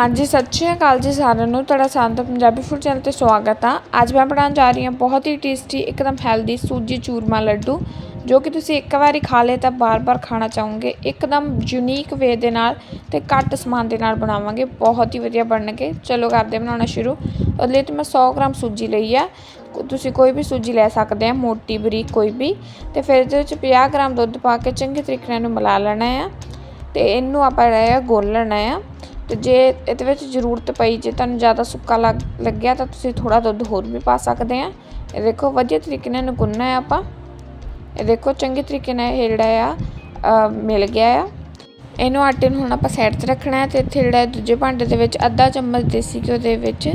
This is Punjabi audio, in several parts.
ਹਾਂਜੀ, ਸਤਿ ਸ਼੍ਰੀ ਅਕਾਲ ਜੀ ਸਾਰਿਆਂ ਨੂੰ। ਤੁਹਾਡਾ ਸਾਂਤ ਪੰਜਾਬੀ ਫੂਡ ਚੈਨਲ ਤੇ ਸਵਾਗਤ ਆ। ਅੱਜ ਮੈਂ ਬਣਾਉਣ ਜਾ ਰਹੀ ਹਾਂ ਬਹੁਤ ਹੀ ਟੇਸਟੀ ਇੱਕਦਮ ਹੈਲਦੀ ਸੂਜੀ ਚੂਰਮਾ ਲੱਡੂ, ਜੋ ਕਿ ਤੁਸੀਂ ਇੱਕ ਵਾਰੀ ਖਾ ਲਏ ਤਾਂ ਬਾਰ-ਬਾਰ ਖਾਣਾ ਚਾਹੋਗੇ। ਇੱਕਦਮ ਯੂਨੀਕ ਵੇ ਦੇ ਨਾਲ ਤੇ ਘੱਟ ਸਮਾਨ ਦੇ ਨਾਲ ਬਣਾਵਾਂਗੇ। ਬਹੁਤ ਹੀ ਵਧੀਆ ਬਣਨਗੇ। ਚਲੋ ਕਰਦੇ ਬਣਾਉਣਾ ਸ਼ੁਰੂ। ਉਹਦੇ ਲਈ ਤੇ ਮੈਂ 100 ਗ੍ਰਾਮ ਸੂਜੀ ਲਈ ਆ। ਤੁਸੀਂ ਕੋਈ ਵੀ ਸੂਜੀ ਲੈ ਸਕਦੇ ਆ, ਮੋਟੀ, ਬਰੀਕ ਕੋਈ ਵੀ। ਤੇ ਫਿਰ ਇਹਦੇ ਵਿੱਚ 50 ਗ੍ਰਾਮ ਦੁੱਧ ਪਾ ਕੇ ਚੰਗੇ ਤਰੀਕੇ ਨਾਲ ਇਹਨੂੰ ਮਿਲਾ ਲੈਣਾ ਆ। ਤੇ ਇਹਨੂੰ ਆਪਾਂ ਜਿਹੜਾ ਆ ਗੋਲ ਲੈਣਾ ਆ। ਤੇ ਜੇ ਇਹਦੇ ਵਿੱਚ ਜ਼ਰੂਰਤ ਪਈ, ਜੇ ਤੁਹਾਨੂੰ ਜ਼ਿਆਦਾ ਸੁੱਕਾ ਲੱਗ, ਲੱਗਿਆ ਤਾਂ ਤੁਸੀਂ ਥੋੜਾ ਦੁੱਧ ਹੋਰ ਵੀ ਪਾ ਸਕਦੇ ਆ। ਇਹ ਦੇਖੋ, ਵਧੀਆ ਤਰੀਕੇ ਨਾਲ ਗੁੰਨਣਾ ਹੈ ਆਪਾਂ। ਇਹ ਦੇਖੋ, ਚੰਗੇ ਤਰੀਕੇ ਨਾਲ ਇਹ ਜਿਹੜਾ ਆ ਮਿਲ ਗਿਆ ਆ। ਇਹਨੂੰ ਆਟੇ ਨੂੰ ਹੁਣ ਆਪਾਂ ਸਾਈਡ ਤੇ ਰੱਖਣਾ ਹੈ ਤੇ ਇੱਥੇ ਜਿਹੜਾ ਦੂਜੇ ਭਾਂਡੇ ਦੇ ਵਿੱਚ ਅੱਧਾ ਚਮਚ ਦੇਸੀ ਘਿਓ ਦੇ ਵਿੱਚ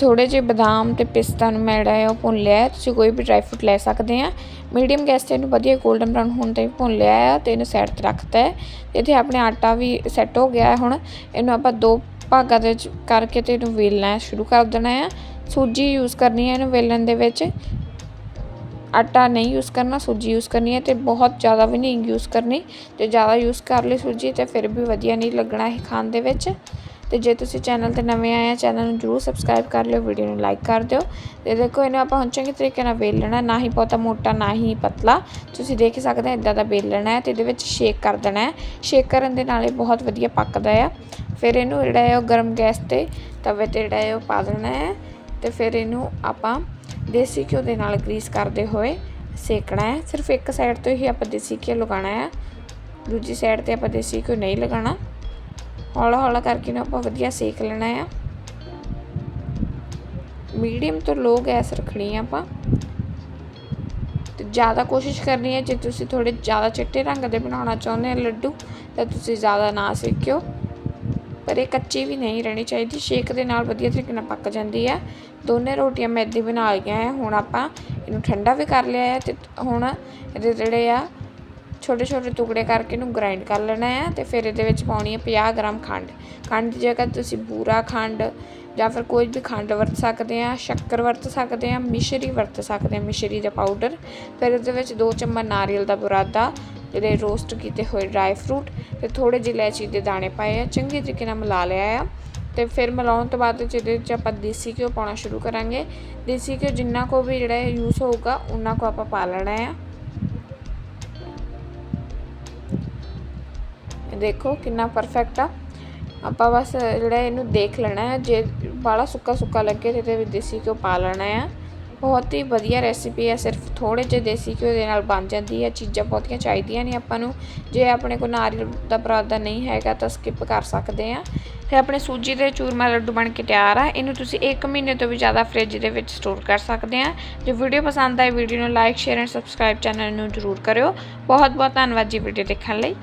ਥੋੜੇ ਜਿਹੇ ਬਦਾਮ ਤੇ ਪਿਸਤਾ ਨੂੰ ਮੈਂ ਜਿਹੜਾ ਹੈ ਉਹ ਭੁੰਨ ਲਿਆ ਹੈ। ਤੁਸੀਂ ਕੋਈ ਵੀ ਡਰਾਈ ਫਰੂਟ ਲੈ ਸਕਦੇ ਆ ਮੀਡੀਅਮ ਗੈਸ ਤੇ ਇਹਨੂੰ ਵਧੀਆ 골ਡਨ ਬਰਾਊਨ ਹੋਣ ਤਾਈਂ ਭੁੰਨ ਲਿਆ ਹੈ ਤੇ ਇਹਨੂੰ ਸਾਈਡ ਤੇ ਰੱਖਤਾ ਹੈ। ਇੱਥੇ ਆਪਣੇ ਆਟਾ ਵੀ ਸੈੱਟ ਹੋ ਗਿਆ ਹੈ ਹੁਣ। ਇਹਨੂੰ ਆਪਾਂ ਦੋ ਭਾਗਾਂ ਦੇ ਵਿੱਚ ਕਰਕੇ ਤੇ ਇਹਨੂੰ ਵੇਲਣਾ ਸ਼ੁਰੂ ਕਰ ਦੇਣਾ ਹੈ। ਸੂਜੀ ਯੂਜ਼ ਕਰਨੀ ਹੈ ਇਹਨੂੰ ਵੇਲਣ ਦੇ ਵਿੱਚ। ਆਟਾ ਨਹੀਂ ਯੂਜ਼ ਕਰਨਾ, ਸੂਜੀ ਯੂਜ਼ ਕਰਨੀ ਹੈ ਤੇ ਬਹੁਤ ਜ਼ਿਆਦਾ ਵੀ ਨਹੀਂ ਯੂਜ਼ ਕਰਨੀ। ਤੇ ਜ਼ਿਆਦਾ ਯੂਜ਼ ਕਰ ਲਈ ਸੂਜੀ ਤੇ ਫਿਰ ਵੀ ਵਧੀਆ ਨਹੀਂ ਲੱਗਣਾ ਇਹ ਖਾਣ ਦੇ ਵਿੱਚ। ਤੇ ਜੇ ਤੁਸੀਂ ਚੈਨਲ ਤੇ ਨਵੇਂ ਆਏ ਆ, ਚੈਨਲ ਨੂੰ ਜਰੂਰ ਸਬਸਕ੍ਰਾਈਬ ਕਰ ਲਿਓ ਵੀਡੀਓ ਨੂੰ ਲਾਈਕ ਕਰ ਦਿਓ। ਤੇ ਦੇਖੋ, ਇਹਨੂੰ ਆਪਾਂ ਹੁਣ ਚੰਗੇ ਤਰੀਕੇ ਨਾਲ ਵੇਲ ਲੈਣਾ, ਨਾ ਹੀ ਬਹੁਤਾ ਮੋਟਾ, ਨਾ ਹੀ ਪਤਲਾ। ਤੁਸੀਂ ਦੇਖ ਹੀ ਸਕਦੇ ਆ ਇਦਾਂ ਦਾ ਵੇਲ ਲੈਣਾ ਹੈ ਤੇ ਇਹਦੇ ਵਿੱਚ ਸ਼ੇਕ ਕਰ ਦੇਣਾ ਹੈ। ਸ਼ੇਕ ਕਰਨ ਦੇ ਨਾਲ ਇਹ ਬਹੁਤ ਵਧੀਆ ਪੱਕਦਾ ਆ। ਫਿਰ ਇਹਨੂੰ ਜਿਹੜਾ ਹੈ ਉਹ ਗਰਮ ਗੈਸ ਤੇ ਤਵੇ ਤੇ ਜਿਹੜਾ ਹੈ ਉਹ ਪਾ ਦੇਣਾ ਹੈ। ਤੇ ਫਿਰ ਇਹਨੂੰ ਆਪਾਂ ਦੇਸੀ ਘਿਓ ਦੇ ਨਾਲ ਗਰੀਸ ਕਰਦੇ ਹੋਏ ਸੇਕਣਾ ਹੈ। ਸਿਰਫ ਇੱਕ ਸਾਈਡ ਤੋਂ ਹੀ ਆਪਾਂ ਦੇਸੀ ਘਿਓ ਲਗਾਉਣਾ ਹੈ। ਦੂਜੀ ਸਾਈਡ ਤੇ ਆਪਾਂ ਦੇਸੀ ਘਿਓ ਨਹੀਂ ਲਗਾਉਣਾ। ਹੌਲਾ ਹੌਲਾ ਕਰਕੇ ਨਾ ਆਪਾਂ ਵਧੀਆ ਸੇਕ ਲੈਣਾ ਆ। ਮੀਡੀਅਮ ਤੋਂ ਲੋ ਗੈਸ ਰੱਖਣੀ ਆ ਆਪਾਂ। ਤੇ ਜ਼ਿਆਦਾ ਕੋਸ਼ਿਸ਼ ਕਰਨੀ ਹੈ ਜੇ ਤੁਸੀਂ ਥੋੜੇ ਜ਼ਿਆਦਾ ਚਿੱਟੇ ਰੰਗ ਦੇ ਬਣਾਉਣਾ ਚਾਹੁੰਦੇ ਹੋ ਲੱਡੂ, ਤਾਂ ਤੁਸੀਂ ਜ਼ਿਆਦਾ ਨਾ ਸੇਕਿਓ। ਪਰ ਇਹ ਕੱਚੀ ਵੀ ਨਹੀਂ ਰਹਿਣੀ ਚਾਹੀਦੀ, ਸ਼ੇਕ ਦੇ ਨਾਲ ਵਧੀਆ ਤਰੀਕੇ ਨਾਲ ਪੱਕ ਜਾਂਦੀ ਹੈ ਦੋਨੇ ਰੋਟੀਆਂ ਮੈਂ ਇੱਦਾਂ ਬਣਾ ਲਈਆਂ ਹੈ ਹੁਣ ਆਪਾਂ ਇਹਨੂੰ ਠੰਡਾ ਵੀ ਕਰ ਲਿਆ ਹੈ ਤੇ ਹੁਣ ਇਹਦੇ ਜਿਹੜੇ ਆ ਛੋਟੇ ਛੋਟੇ ਟੁਕੜੇ ਕਰਕੇ ਇਹਨੂੰ ਗ੍ਰਾਈਂਡ ਕਰ ਲੈਣਾ ਹੈ ਤੇ ਫਿਰ ਇਹਦੇ ਵਿੱਚ ਪਾਉਣੀ ਹੈ 50 ਗ੍ਰਾਮ ਖੰਡ। ਖੰਡ ਦੀ ਜਗ੍ਹਾ ਤੁਸੀਂ ਬੂਰਾ ਖੰਡ ਜਾਂ ਫਿਰ ਕੋਈ ਵੀ ਖੰਡ ਵਰਤ ਸਕਦੇ ਆ, ਸ਼ੱਕਰ ਵਰਤ ਸਕਦੇ ਆ, ਮਿਸ਼ਰੀ ਵਰਤ ਸਕਦੇ ਆ, ਮਿਸ਼ਰੀ ਦਾ ਪਾਊਡਰ ਫਿਰ ਇਹਦੇ ਵਿੱਚ 2 ਚਮਚ ਨਾਰੀਅਲ ਦਾ ਬੁਰਾਦਾ, ਜਿਹੜੇ ਰੋਸਟ ਕੀਤੇ ਹੋਏ ਡਰਾਈ ਫਰੂਟ ਤੇ ਥੋੜੇ ਜਿਹੇ ਇਲਾਇਚੀ ਦੇ ਦਾਣੇ ਪਾਏ ਆ, ਚੰਗੇ ਤਰੀਕੇ ਨਾਲ ਮਿਲਾ ਲਿਆ ਆ। ਤੇ ਫਿਰ ਮਿਲਾਉਣ ਤੋਂ ਬਾਅਦ ਜਿਹਦੇ ਵਿੱਚ ਆਪਾਂ ਦੇਸੀ ਘਿਓ ਪਾਉਣਾ ਸ਼ੁਰੂ ਕਰਾਂਗੇ। ਦੇਸੀ ਘਿਓ ਜਿੰਨਾ ਕੋ ਵੀ ਜਿਹੜਾ ਯੂਜ਼ ਹੋਊਗਾ, ਉਹਨਾਂ ਕੋ ਆਪਾਂ ਪਾ ਲੈਣਾ ਆ। ਦੇਖੋ ਕਿੰਨਾ ਪਰਫੈਕਟ ਆ। ਆਪਾਂ ਬਸ ਜਿਹੜਾ ਇਹਨੂੰ ਦੇਖ ਲੈਣਾ ਹੈ, ਜੇ ਬਾਲਾ ਸੁੱਕਾ ਸੁੱਕਾ ਲੱਗੇ ਤੇ ਇਹਦੇ ਵਿੱਚ ਦੇਸੀ ਘਿਓ ਪਾ ਲੈਣਾ ਆ ਬਹੁਤ ਹੀ ਵਧੀਆ ਰੈਸਿਪੀ ਹੈ, ਸਿਰਫ ਥੋੜੇ ਜਿਹੇ ਦੇਸੀ ਘਿਓ ਦੇ ਨਾਲ ਬਣ ਜਾਂਦੀ ਹੈ, ਚੀਜ਼ਾਂ ਬਹੁਤੀਆਂ ਚਾਹੀਦੀਆਂ ਨੇ ਆਪਾਂ ਨੂੰ। ਜੇ ਆਪਣੇ ਕੋਲ ਨਾਰੀਅਲ ਦਾ ਪਰਾਦਾ ਨਹੀਂ ਹੈਗਾ ਤਾਂ ਸਕਿਪ ਕਰ ਸਕਦੇ ਆ ਤੇ ਆਪਣੇ ਸੂਜੀ ਦੇ ਚੂਰਮਾ ਲੱਡੂ ਬਣ ਕੇ ਤਿਆਰ ਆ। ਇਹਨੂੰ ਤੁਸੀਂ 1 ਮਹੀਨੇ ਤੋਂ ਵੀ ਜ਼ਿਆਦਾ ਫ੍ਰਿਜ ਦੇ ਵਿੱਚ ਸਟੋਰ ਕਰ ਸਕਦੇ ਆ ਜੇ ਵੀਡੀਓ ਪਸੰਦ ਆਏ ਵੀਡੀਓ ਨੂੰ like share and subscribe channel ਨੂੰ ਜਰੂਰ ਕਰਿਓ। ਬਹੁਤ ਬਹੁਤ ਧੰਨਵਾਦ ਜੀ ਵੀਡੀਓ ਦੇਖਣ ਲਈ।